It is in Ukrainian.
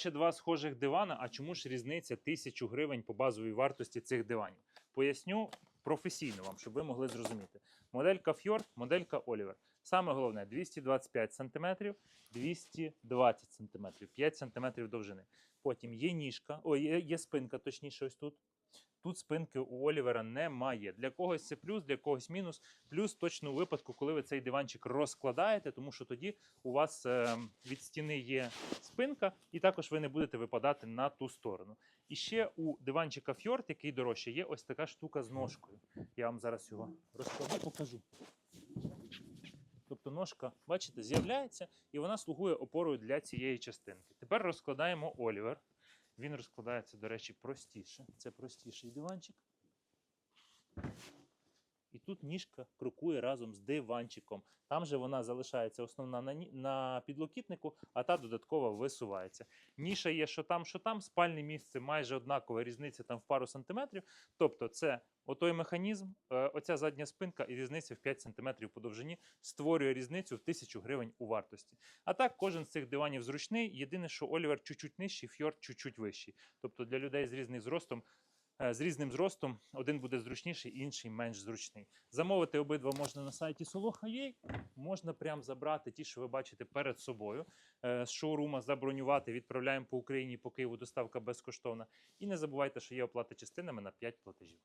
Ще два схожих дивана. А чому ж різниця тисячу гривень по базовій вартості цих диванів? Поясню професійно вам, щоб ви могли зрозуміти. Моделька Fjord, моделька Oliver. Саме головне 225 см, 220 см, 5 см довжини. Потім є ніжка, о, є, є спинка, точніше, ось тут. Тут спинки у Олівера немає. Для когось це плюс, для когось мінус. Плюс точно у випадку, коли ви цей диванчик розкладаєте, тому що тоді у вас е, від стіни є спинка, і також ви не будете випадати на ту сторону. І ще у диванчика Fjord, який дорожче, є ось така штука з ножкою. Я вам зараз його розкладу, покажу. Тобто ножка, бачите, з'являється і вона слугує опорою для цієї частинки. Тепер розкладаємо Олівер. Він розкладається, до речі, простіше. Це простіший диванчик. Тут ніжка крокує разом з диванчиком. Там же вона залишається основна на, на підлокітнику, а та додатково висувається. Ніша є, що там, що там. Спальне місце майже однакова різниця там в пару сантиметрів. Тобто, це отой механізм, е, оця задня спинка і різниця в 5 сантиметрів по довжині створює різницю в 1000 гривень у вартості. А так, кожен з цих диванів зручний. Єдине, що Олівер чуть-чуть нижчий, фьорд чуть-чуть вищий. Тобто для людей з різним зростом. Е, З різним зростом один буде зручніший, інший менш зручний. Замовити обидва можна на сайті Soloha.ua, можна прям забрати ті, що ви бачите перед собою. Е, З шоурума забронювати, відправляємо по Україні, по Києву доставка безкоштовна. І не забувайте, що є оплата частинами на 5 платежів.